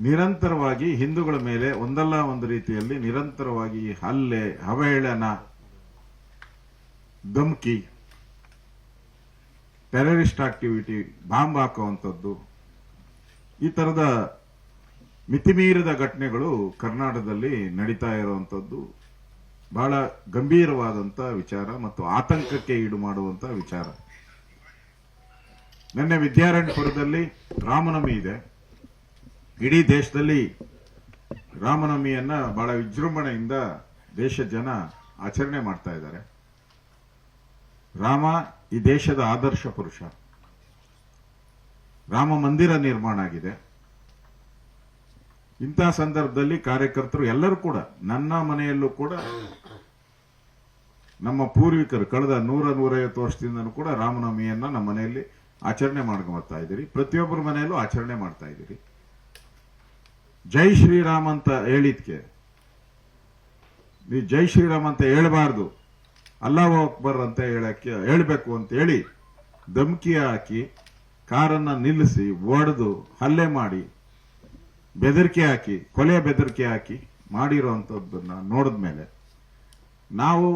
ನಿರಂತರವಾಗಿ ಹಿಂದೂಗಳ ಮೇಲೆ ಒಂದಲ್ಲ ಒಂದು ರೀತಿಯಲ್ಲಿ ನಿರಂತರವಾಗಿ ಹಲ್ಲೆ, ಅವಹೇಳನ, ಧಮ್ಕಿ ಟೆರರಿಸ್ಟ್ ಆಕ್ಟಿವಿಟಿ ಬಾಂಬ್ ಹಾಕುವಂಥದ್ದು, ಈ ತರದ ಮಿತಿಮೀರಿದ ಘಟನೆಗಳು ಕರ್ನಾಟಕದಲ್ಲಿ ನಡೀತಾ ಇರುವಂಥದ್ದು. ಬಹಳ ಗಂಭೀರವಾದಂಥ ವಿಚಾರ ಮತ್ತು ಆತಂಕಕ್ಕೆ ಈಡು ಮಾಡುವಂಥ ವಿಚಾರ. ನಿನ್ನೆ ವಿದ್ಯಾರಣ್ಯಪುರದಲ್ಲಿ ರಾಮನವಮಿ ಇದೆ. ಇಡೀ ದೇಶದಲ್ಲಿ ರಾಮನವಮಿಯನ್ನ ಬಹಳ ವಿಜೃಂಭಣೆಯಿಂದ ದೇಶ ಜನ ಆಚರಣೆ ಮಾಡ್ತಾ ಇದ್ದಾರೆ. ರಾಮ ಈ ದೇಶದ ಆದರ್ಶ ಪುರುಷ. ರಾಮ ಮಂದಿರ ನಿರ್ಮಾಣ ಆಗಿದೆ. ಇಂತಹ ಸಂದರ್ಭದಲ್ಲಿ ಕಾರ್ಯಕರ್ತರು ಎಲ್ಲರೂ ಕೂಡ, ನನ್ನ ಮನೆಯಲ್ಲೂ ಕೂಡ, ನಮ್ಮ ಪೂರ್ವಿಕರು ಕಳೆದ ನೂರ ನೂರೈವತ್ತು ವರ್ಷದಿಂದನೂ ಕೂಡ ರಾಮನವಮಿಯನ್ನ ನಮ್ಮ ಮನೆಯಲ್ಲಿ ಆಚರಣೆ ಮಾಡ್ಕೊಂಡು ಇದ್ದೀರಿ. ಪ್ರತಿಯೊಬ್ಬರ ಮನೆಯಲ್ಲೂ ಆಚರಣೆ ಮಾಡ್ತಾ ಇದ್ದೀರಿ. ಜೈ ಶ್ರೀರಾಮ್ ಅಂತ ಹೇಳಿದ್ಕೆ. ನೀ ಜೈ ಶ್ರೀರಾಮ್ ಅಂತ ಹೇಳಬಾರ್ದು. ಅಲ್ಲಾಹ್ ಅಕ್ಬರ್ ಅಂತ ಹೇಳಕ್ಕೆ, ಹೇಳಬೇಕು ಅಂತ ಹೇಳಿ ಧಮ್ಕಿ ಹಾಕಿ ಕಾರನ್ನ ನಿಲ್ಲಿಸಿ ಒಡೆದು ಹಲ್ಲೆ ಮಾಡಿ ಬೆದರಿಕೆ ಹಾಕಿ, ಕೊಲೆ ಬೆದರಿಕೆ ಹಾಕಿ ಮಾಡಿರೋಂಥದ್ದನ್ನು ನೋಡಿದ ಮೇಲೆ ನಾವು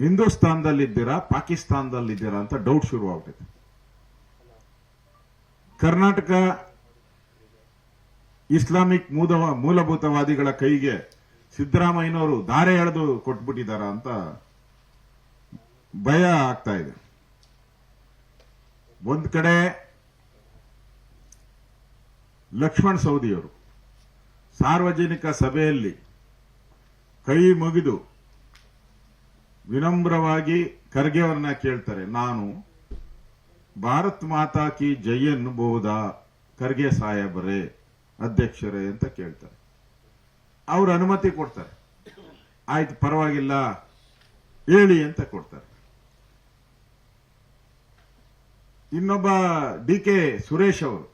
ಹಿಂದೂಸ್ತಾನದಲ್ಲಿದ್ದೀರಾ, ಪಾಕಿಸ್ತಾನದಲ್ಲಿದ್ದೀರಾ ಅಂತ ಡೌಟ್ ಶುರುವಾಗ್ತೈತೆ ಕರ್ನಾಟಕ ಇಸ್ಲಾಮಿಕ್ ಮೂಲ ಮೂಲಭೂತವಾದಿಗಳ ಕೈಗೆ ಸಿದ್ದರಾಮಯ್ಯನವರು ಧಾರೆ ಎಳೆದು ಕೊಟ್ಬಿಟ್ಟಿದಾರ ಅಂತ ಭಯ ಆಗ್ತಾ ಇದೆ. ಒಂದ್ ಕಡೆ ಲಕ್ಷ್ಮಣ್ ಸವದಿಯವರು ಸಾರ್ವಜನಿಕ ಸಭೆಯಲ್ಲಿ ಕೈ ಮುಗಿದು ವಿನಮ್ರವಾಗಿ ಖರ್ಗೆವರನ್ನ ಕೇಳ್ತಾರೆ, ನಾನು ಭಾರತ್ ಮಾತಾ ಕಿ ಜೈ ಎನ್ನಬಹುದಾ ಖರ್ಗೆ ಸಾಹೇಬರೇ? ಅಧ್ಯಕ್ಷರೇ ಅಂತ ಕೇಳ್ತಾರೆ. ಅವ್ರ ಅನುಮತಿ ಕೊಡ್ತಾರೆ. ಆಯ್ತು, ಪರವಾಗಿಲ್ಲ, ಹೇಳಿ ಅಂತ ಕೊಡ್ತಾರೆ. ಇನ್ನೊಬ್ಬ ಡಿ ಕೆ ಸುರೇಶ್ ಅವರು,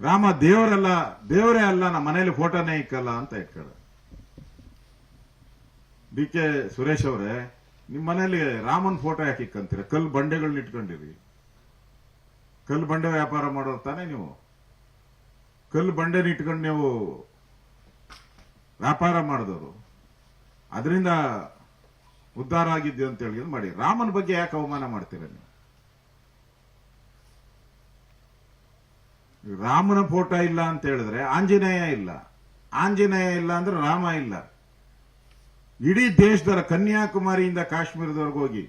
ರಾಮ ದೇವರಲ್ಲ, ದೇವರೇ ಅಲ್ಲ, ನಮ್ಮ ಮನೇಲಿ ಫೋಟೋನೇ ಇಕ್ಕಲ್ಲ ಅಂತ ಇಟ್ಕೊಳ್ಳ ಡಿ ಕೆ ಸುರೇಶ್ ಅವರೇ, ನಿಮ್ಮ ಮನೇಲಿ ರಾಮನ್ ಫೋಟೋ ಯಾಕೆ ಇಕ್ಕಂತೀರ? ಕಲ್ಲು ಬಂಡೆಗಳನ್ನ ಇಟ್ಕೊಂಡಿರಿ. ಕಲ್ಲು ಬಂಡೆ ವ್ಯಾಪಾರ ಮಾಡೋರು ತಾನೇ ನೀವು. ಕಲ್ಲು ಬಂಡೆನ ಇಟ್ಕೊಂಡು ನೀವು ವ್ಯಾಪಾರ ಮಾಡಿದವರು, ಅದರಿಂದ ಉದ್ಧಾರ ಆಗಿದ್ದು ಅಂತ ಹೇಳಿ ಮಾಡಿ. ರಾಮನ ಬಗ್ಗೆ ಯಾಕೆ ಅವಮಾನ ಮಾಡ್ತೀರ ನೀವು? ರಾಮನ ಫೋಟೋ ಇಲ್ಲ ಅಂತ ಹೇಳಿದ್ರೆ ಆಂಜನೇಯ ಇಲ್ಲ. ಆಂಜನೇಯ ಇಲ್ಲ ಅಂದ್ರೆ ರಾಮ ಇಲ್ಲ. ಇಡೀ ದೇಶದ ಕನ್ಯಾಕುಮಾರಿಯಿಂದ ಕಾಶ್ಮೀರದವರೆಗೆ ಹೋಗಿ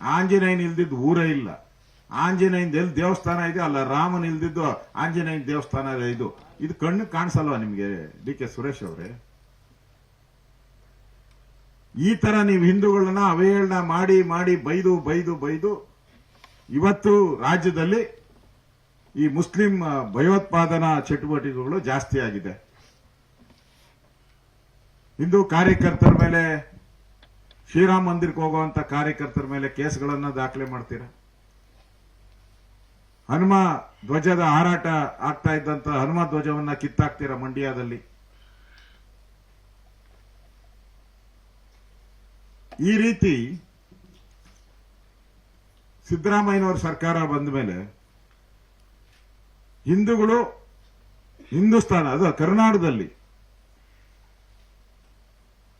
ಆಂಜನೇಯನ ಇಲ್ದಿದ್ದು ಊರೇ ಇಲ್ಲ. ಆಂಜನೇಯನ್ ಎಲ್ಲಿ ದೇವಸ್ಥಾನ ಇದೆ, ಅಲ್ಲ ರಾಮನ್ ಇಲ್ದಿದ್ದು ಆಂಜನೇಯನ್ ದೇವಸ್ಥಾನ ಇದು. ಇದು ಕಣ್ಣು ಕಾಣಿಸಲ್ವಾ ನಿಮ್ಗೆ, ಡಿ ಕೆ ಸುರೇಶ್ ಅವರೇ? ಈ ತರ ನೀವು ಹಿಂದೂಗಳನ್ನ ಅವಹೇಳನ ಮಾಡಿ ಮಾಡಿ, ಬೈದು ಬೈದು ಬೈದು, ಇವತ್ತು ರಾಜ್ಯದಲ್ಲಿ ಈ ಮುಸ್ಲಿಂ ಭಯೋತ್ಪಾದನಾ ಚಟುವಟಿಕೆಗಳು ಜಾಸ್ತಿ ಆಗಿದೆ. ಹಿಂದೂ ಕಾರ್ಯಕರ್ತರ ಮೇಲೆ, ಶ್ರೀರಾಮ್ ಮಂದಿರಕ್ಕೆ ಹೋಗುವಂತ ಕಾರ್ಯಕರ್ತರ ಮೇಲೆ ಕೇಸ್ಗಳನ್ನ ದಾಖಲೆ ಮಾಡ್ತೀರಾ? ಹನುಮ ಧ್ವಜದ ಹಾರಾಟ ಆಗ್ತಾ ಇದ್ದಂತ ಹನುಮ ಧ್ವಜವನ್ನ ಕಿತ್ತಾಕ್ತೀರ ಮಂಡ್ಯದಲ್ಲಿ? ಈ ರೀತಿ ಸಿದ್ದರಾಮಯ್ಯನವರ ಸರ್ಕಾರ ಬಂದ ಮೇಲೆ ಹಿಂದೂಗಳು ಹಿಂದೂಸ್ತಾನ, ಅದು ಕರ್ನಾಟಕದಲ್ಲಿ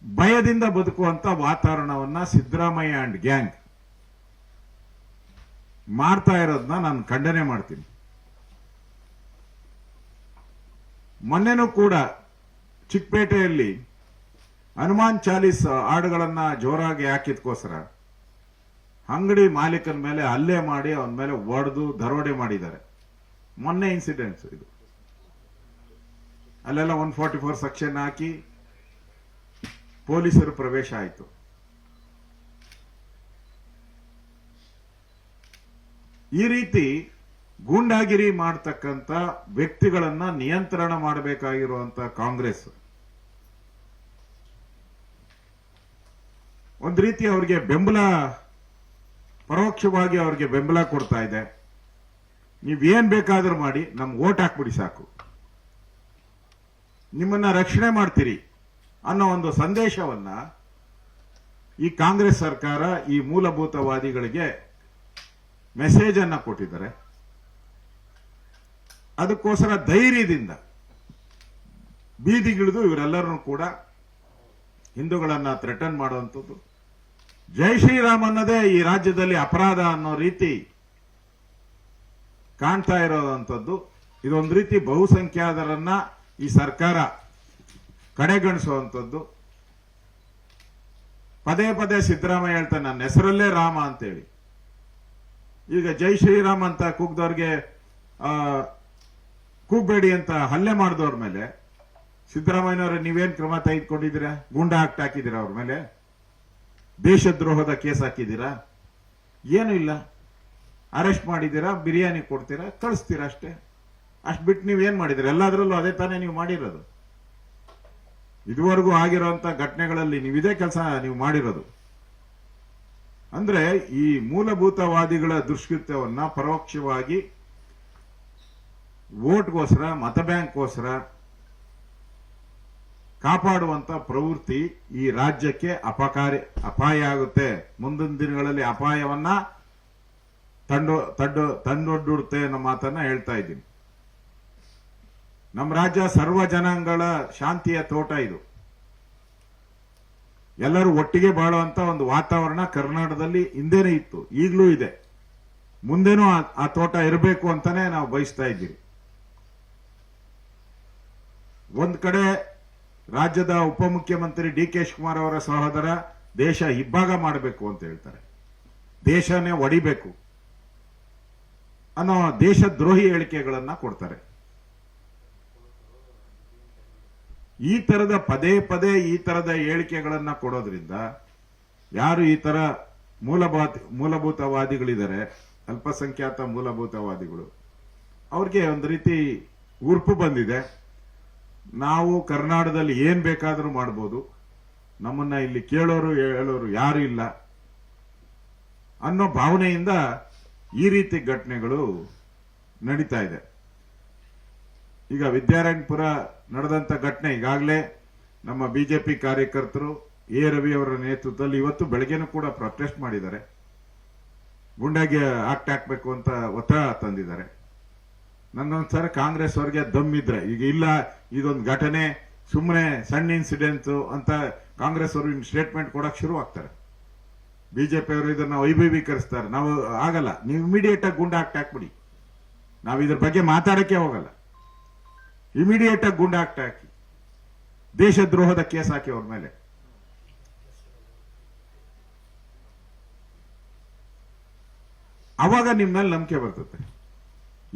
ಭಯದಿಂದ ಬದುಕುವಂತ ವಾತಾವರಣವನ್ನ ಸಿದ್ದರಾಮಯ್ಯ ಅಂಡ್ ಗ್ಯಾಂಗ್ ಮಾಡ್ತಾ ಇರೋದನ್ನ ನಾನು ಖಂಡನೆ ಮಾಡ್ತೀನಿ. ಮೊನ್ನೆನೂ ಕೂಡ ಚಿಕ್ಕಪೇಟೆಯಲ್ಲಿ ಹನುಮಾನ್ ಚಾಲೀಸ್ ಹಾಡುಗಳನ್ನ ಜೋರಾಗಿ ಹಾಕಿದ್ಕೋಸ್ಕರ ಅಂಗಡಿ ಮಾಲೀಕನ ಮೇಲೆ ಹಲ್ಲೆ ಮಾಡಿ ಅವನ ಮೇಲೆ ಒಡೆದು ದರೋಡೆ ಮಾಡಿದ್ದಾರೆ. ಮೊನ್ನೆ ಇನ್ಸಿಡೆಂಟ್ಸ್ ಇದು. ಅಲ್ಲೆಲ್ಲ ಒನ್ ಫಾರ್ಟಿ ಫೋರ್ ಸೆಕ್ಷನ್ ಹಾಕಿ ಪೊಲೀಸರು ಪ್ರವೇಶ ಆಯಿತು. ಈ ರೀತಿ ಗೂಂಡಾಗಿರಿ ಮಾಡ್ತಕ್ಕಂತ ವ್ಯಕ್ತಿಗಳನ್ನ ನಿಯಂತ್ರಣ ಮಾಡಬೇಕಾಗಿರುವಂತ ಕಾಂಗ್ರೆಸ್. ಒಂದ್ ರೀತಿ ಅವರಿಗೆ ಬೆಂಬಲ, ಪರೋಕ್ಷವಾಗಿ ಅವ್ರಿಗೆ ಬೆಂಬಲ ಕೊಡ್ತಾ ಇದೆ. ನೀವೇನ್ ಬೇಕಾದ್ರೂ ಮಾಡಿ, ನಮ್ಗೆ ಓಟ್ ಹಾಕ್ಬಿಡಿ ಸಾಕು. ನಿಮ್ಮನ್ನ ರಕ್ಷಣೆ ಮಾಡ್ತೀರಿ ಅನ್ನೋ ಒಂದು ಸಂದೇಶವನ್ನ ಈ ಕಾಂಗ್ರೆಸ್ ಸರ್ಕಾರ ಈ ಮೂಲಭೂತವಾದಿಗಳಿಗೆ ಮೆಸೇಜ್ ಅನ್ನ ಕೊಟ್ಟಿದ್ದಾರೆ. ಅದಕ್ಕೋಸ್ಕರ ಧೈರ್ಯದಿಂದ ಬೀದಿಗಿಳಿದು ಇವರೆಲ್ಲರೂ ಕೂಡ ಹಿಂದೂಗಳನ್ನ ಥ್ರೆಟನ್ ಮಾಡುವಂಥದ್ದು. ಜೈ ಶ್ರೀರಾಮ್ ಅನ್ನೋದೇ ಈ ರಾಜ್ಯದಲ್ಲಿ ಅಪರಾಧ ಅನ್ನೋ ರೀತಿ ಕಾಣ್ತಾ ಇರೋದಂಥದ್ದು. ಇದೊಂದು ರೀತಿ ಬಹುಸಂಖ್ಯಾತರನ್ನ ಈ ಸರ್ಕಾರ ಕಡೆಗಣಿಸುವಂಥದ್ದು. ಪದೇ ಪದೇ ಸಿದ್ದರಾಮಯ್ಯ ಹೇಳ್ತಾನೆ, ನನ್ನ ಹೆಸರಲ್ಲೇ ರಾಮ ಅಂತೇಳಿ. ಈಗ ಜೈ ಶ್ರೀರಾಮ್ ಅಂತ ಕೂಗ್ದವ್ರಿಗೆ ಕೂಗ್ಬೇಡಿ ಅಂತ ಹಲ್ಲೆ ಮಾಡಿದವ್ರ ಮೇಲೆ, ಸಿದ್ದರಾಮಯ್ಯನವ್ರೆ ನೀವೇನ್ ಕ್ರಮ ತೆಗೆದುಕೊಂಡಿದ್ದೀರ? ಗುಂಡ ಹಾಕ್ಟ್ ಹಾಕಿದ್ದೀರಾ ಅವ್ರ ಮೇಲೆ? ದೇಶದ್ರೋಹದ ಕೇಸ್ ಹಾಕಿದ್ದೀರಾ? ಏನು ಇಲ್ಲ. ಅರೆಸ್ಟ್ ಮಾಡಿದ್ದೀರಾ? ಬಿರಿಯಾನಿ ಕೊಡ್ತೀರಾ? ಕಳಿಸ್ತೀರಾ ಅಷ್ಟೇ. ಅಷ್ಟು ಬಿಟ್ಟು ನೀವೇನ್ ಮಾಡಿದ್ದೀರಾ? ಎಲ್ಲದರಲ್ಲೂ ಅದೇ ತಾನೇ ನೀವು ಮಾಡಿರೋದು. ಇದುವರೆಗೂ ಆಗಿರೋಂಥ ಘಟನೆಗಳಲ್ಲಿ ನೀವು ಇದೇ ಕೆಲಸ ನೀವು ಮಾಡಿರೋದು. ಅಂದ್ರೆ ಈ ಮೂಲಭೂತವಾದಿಗಳ ದುಷ್ಕೃತ್ಯವನ್ನ ಪರೋಕ್ಷವಾಗಿ ವೋಟ್ಗೋಸ್ಕರ, ಮತ ಬ್ಯಾಂಕ್ಗೋಸ್ಕರ ಕಾಪಾಡುವಂತ ಪ್ರವೃತ್ತಿ ಈ ರಾಜ್ಯಕ್ಕೆ ಅಪಕಾರಿ, ಅಪಾಯ ಆಗುತ್ತೆ. ಮುಂದಿನ ದಿನಗಳಲ್ಲಿ ಅಪಾಯವನ್ನ ತಂಡು ತಂಡು ತಂಡೊಡ್ಡುಡುತ್ತೆ ಅನ್ನೋ ಮಾತನ್ನ ಹೇಳ್ತಾ ಇದ್ದೀನಿ. ನಮ್ಮ ರಾಜ್ಯ ಸರ್ವ ಜನಾಂಗಗಳ ಶಾಂತಿಯ ತೋಟ ಇದು. ಎಲ್ಲರೂ ಒಟ್ಟಿಗೆ ಬಾಳುವಂತ ಒಂದು ವಾತಾವರಣ ಕರ್ನಾಟಕದಲ್ಲಿ ಹಿಂದೆನೇ ಇತ್ತು. ಈಗಲೂ ಇದೆ. ಮುಂದೆನೂ ಆ- ತೋಟ ಇರಬೇಕು ಅಂತಾನೆ ನಾವು ಬಯಸ್ತಾ ಇದ್ದೀವಿ. ಒಂದ್ ಕಡೆ ರಾಜ್ಯದ ಉಪಮುಖ್ಯಮಂತ್ರಿ ಡಿ ಕೆ ಶಿವಕುಮಾರ್ ಅವರ ಸಹೋದರ ದೇಶ ಇಬ್ಬಾಗ ಮಾಡಬೇಕು ಅಂತ ಹೇಳ್ತಾರೆ. ದೇಶನೇ ಒಡಿಬೇಕು ಅನ್ನೋ ದೇಶದ್ರೋಹಿ ಹೇಳಿಕೆಗಳನ್ನ ಕೊಡ್ತಾರೆ. ಈ ತರದ ಪದೇ ಪದೇ ಈ ತರದ ಹೇಳಿಕೆಗಳನ್ನ ಕೊಡೋದ್ರಿಂದ ಯಾರು ಈ ತರ ಮೂಲಭೂತ, ಮೂಲಭೂತವಾದಿಗಳಿದ್ದಾರೆ, ಅಲ್ಪಸಂಖ್ಯಾತ ಮೂಲಭೂತವಾದಿಗಳು, ಅವ್ರಿಗೆ ಒಂದು ರೀತಿ ಉರ್ಪು ಬಂದಿದೆ. ನಾವು ಕರ್ನಾಟಕದಲ್ಲಿ ಏನ್ ಬೇಕಾದರೂ ಮಾಡ್ಬೋದು. ನಮ್ಮನ್ನ ಇಲ್ಲಿ ಕೇಳೋರು, ಹೇಳೋರು ಯಾರು ಇಲ್ಲ. ಅನ್ನೋ ಭಾವನೆಯಿಂದ ಈ ರೀತಿ ಘಟನೆಗಳು ನಡೀತಾ ಇದೆ. ಈಗ ವಿದ್ಯಾರಾಯಣಪುರ ನಡೆದಂತ ಘಟನೆ ಈಗಾಗಲೇ ನಮ್ಮ ಬಿಜೆಪಿ ಕಾರ್ಯಕರ್ತರು ಎ ರವಿ ಅವರ ನೇತೃತ್ವದಲ್ಲಿ ಇವತ್ತು ಬೆಳಗ್ಗೆನೂ ಕೂಡ ಪ್ರೊಟೆಸ್ಟ್ ಮಾಡಿದ್ದಾರೆ. ಗುಂಡಾಗಿ ಆಕ್ಟ್ ಹಾಕ್ಬೇಕು ಅಂತ ಒತ್ತಡ ತಂದಿದ್ದಾರೆ. ನನ್ನೊಂದ್ಸರ ಕಾಂಗ್ರೆಸ್ ಅವರಿಗೆ ದಮ್ ಇದ್ರೆ, ಈಗ ಇಲ್ಲ, ಇದೊಂದು ಘಟನೆ ಸುಮ್ಮನೆ ಸಣ್ಣ ಇನ್ಸಿಡೆಂಟ್ ಅಂತ ಕಾಂಗ್ರೆಸ್ ಅವರು ಸ್ಟೇಟ್ಮೆಂಟ್ ಕೊಡಕ್ ಶುರು ಆಗ್ತಾರೆ. ಬಿಜೆಪಿ ಅವರು ಇದನ್ನ ವೈಭವೀಕರಿಸ್ತಾರೆ. ನಾವು ಆಗಲ್ಲ, ನೀವು ಇಮಿಡಿಯೇಟ್ ಆಗಿ ಗುಂಡಾಕ್ಟ್ ಹಾಕ್ಬಿಡಿ. ನಾವು ಇದ್ರ ಬಗ್ಗೆ ಮಾತಾಡಕ್ಕೆ ಹೋಗಲ್ಲ. ಇಮಿಡಿಯೇಟ್ ಆಗಿ ಗುಂಡ ಹಾಕಿ. ದೇಶದ್ರೋಹದ ಕೇಸ್ ಹಾಕಿ ಅವ್ರ ಮೇಲೆ. ಅವಾಗ ನಿಮ್ಮ ಮೇಲೆ ನಂಬಿಕೆ ಬರ್ತದೆ.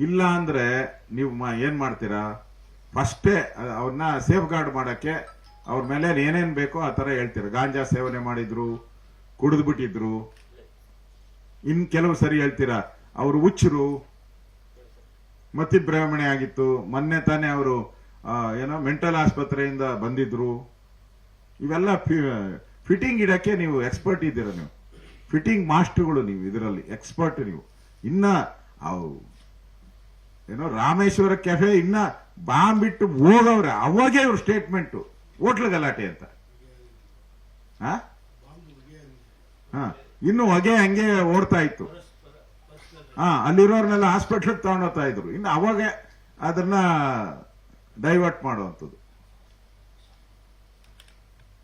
ಇಲ್ಲ ಅಂದ್ರೆ ನೀವು ಏನ್ ಮಾಡ್ತೀರಾ? ಫಸ್ಟೇ ಅವ್ರನ್ನ ಸೇಫ್ ಗಾರ್ಡ್ ಮಾಡಕ್ಕೆ ಅವ್ರ ಮೇಲೆ ಏನೇನ್ ಬೇಕೋ ಆ ತರ ಹೇಳ್ತೀರಾ? ಗಾಂಜಾ ಸೇವನೆ ಮಾಡಿದ್ರು, ಕುಡಿದ್ಬಿಟ್ಟಿದ್ರು. ಇನ್ ಕೆಲವು ಸರಿ ಹೇಳ್ತೀರಾ? ಅವರು ಹುಚ್ಚರು ಮತಿಭ್ರಮಣೆ ಆಗಿತ್ತು. ಮೊನ್ನೆ ತಾನೇ ಅವರು ಏನೋ ಮೆಂಟಲ್ ಆಸ್ಪತ್ರೆಯಿಂದ ಬಂದಿದ್ರು. ಇವೆಲ್ಲ ಫಿಟ್ಟಿಂಗ್ ಇಡಕ್ಕೆ ನೀವು ಎಕ್ಸ್ಪರ್ಟ್ ಇದ್ದೀರ ನೀವು. ಫಿಟ್ಟಿಂಗ್ ಮಾಸ್ಟರ್ಗಳು ನೀವು ಇದರಲ್ಲಿ ಎಕ್ಸ್ಪರ್ಟ್ ನೀವು. ಇನ್ನ ಏನೋ ರಾಮೇಶ್ವರ ಕೆಫೆ ಇನ್ನ ಬಾಂಬ್ ಬಿಟ್ಟು ಹೋಗವ್ರೆ ಅವಾಗೇ ಇವ್ರ ಸ್ಟೇಟ್ಮೆಂಟ್ ಹೋಟ್ಲ್ ಗಲಾಟೆ ಅಂತ? ಹಾ, ಇನ್ನು ಹೊಗೆ ಹಂಗೆ ಓಡ್ತಾ ಇತ್ತು. ಹಾ, ಅಲ್ಲಿರೋರ್ನೆಲ್ಲ ಹಾಸ್ಪಿಟ್ಲಿಗೆ ತಗೊಂಡೋಗ್ತಾ ಇದ್ರು. ಇನ್ನು ಅವಾಗ ಅದನ್ನ ಡೈವರ್ಟ್ ಮಾಡುವಂಥದ್ದು.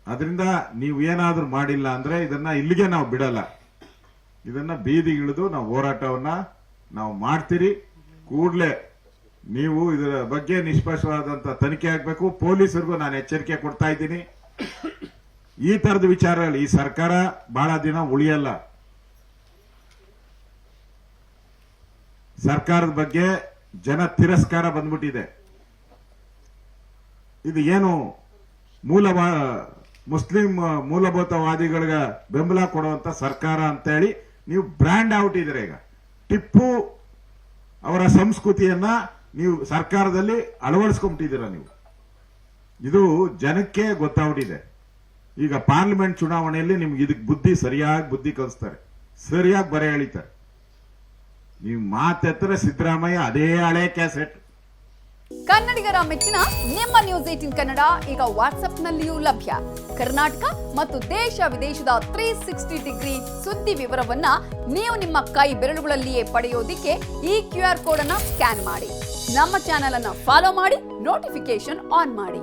ಅದರಿಂದ ನೀವು ಏನಾದರೂ ಮಾಡಿಲ್ಲ ಅಂದ್ರೆ ಇದನ್ನ ಇಲ್ಲಿಗೆ ನಾವು ಬಿಡಲ್ಲ. ಇದನ್ನ ಬೀದಿಗಿಳಿದು ನಾವು ಹೋರಾಟವನ್ನ ನಾವು ಮಾಡ್ತೀರಿ. ಕೂಡಲೇ ನೀವು ಇದರ ಬಗ್ಗೆ ನಿಷ್ಪಕ್ಷವಾದಂತ ತನಿಖೆ ಆಗಬೇಕು. ಪೊಲೀಸರಿಗೂ ನಾನು ಎಚ್ಚರಿಕೆ ಕೊಡ್ತಾ ಇದ್ದೀನಿ. ಈ ತರದ ವಿಚಾರಗಳು ಈ ಸರ್ಕಾರ ಬಹಳ ದಿನ ಉಳಿಯಲ್ಲ. ಸರ್ಕಾರದ ಬಗ್ಗೆ ಜನ ತಿರಸ್ಕಾರ ಬಂದ್ಬಿಟ್ಟಿದೆ. ಇದು ಏನು ಮೂಲ ಮುಸ್ಲಿಂ ಮೂಲಭೂತವಾದಿಗಳಿಗೆ ಬೆಂಬಲ ಕೊಡುವಂತ ಸರ್ಕಾರ ಅಂತ ಹೇಳಿ ನೀವು ಬ್ರ್ಯಾಂಡ್ ಔಟ್ ಇದ್ರೆ ಈಗ. ಟಿಪ್ಪು ಅವರ ಸಂಸ್ಕೃತಿಯನ್ನ ನೀವು ಸರ್ಕಾರದಲ್ಲಿ ಅಳವಡಿಸ್ಕೊಂಬಿಟ್ಟಿದ್ದೀರಾ ನೀವು. ಇದು ಜನಕ್ಕೆ ಗೊತ್ತಾಗ್ಬಿಟ್ಟಿದೆ. ಈಗ ಪಾರ್ಲಿಮೆಂಟ್ ಚುನಾವಣೆಯಲ್ಲಿ ನಿಮ್ಗೆ ಇದಕ್ಕೆ ಬುದ್ಧಿ ಸರಿಯಾಗಿ ಬುದ್ಧಿ ಕಲಿಸ್ತಾರೆ. ಸರಿಯಾಗಿ ಬರೆ ಎಳಿತಾರೆ. ನೀವು ಮಾತತ್ರ ಸಿದ್ದರಾಮಯ್ಯ ಅದೇ ಹಳೆ ಕ್ಯಾಸೆಟ್. ಕನ್ನಡಿಗರ ಮೆಚ್ಚಿನ ನಿಮ್ಮ ನ್ಯೂಸ್ ಏಟಿನ್ ಕನ್ನಡ ಈಗ ವಾಟ್ಸ್ಆಪ್ನಲ್ಲಿಯೂ ಲಭ್ಯ. ಕರ್ನಾಟಕ ಮತ್ತು ದೇಶ ವಿದೇಶದ ತ್ರೀ ಸಿಕ್ಸ್ಟಿ ಡಿಗ್ರಿ ಸುದ್ದಿ ವಿವರವನ್ನ ನೀವು ನಿಮ್ಮ ಕೈ ಬೆರಳುಗಳಲ್ಲಿಯೇ ಪಡೆಯೋದಿಕ್ಕೆ ಈ ಕ್ಯೂ ಆರ್ ಕೋಡ್ ಅನ್ನ ಸ್ಕ್ಯಾನ್ ಮಾಡಿ. ನಮ್ಮ ಚಾನೆಲ್ ಅನ್ನ ಫಾಲೋ ಮಾಡಿ ನೋಟಿಫಿಕೇಶನ್ ಆನ್ ಮಾಡಿ.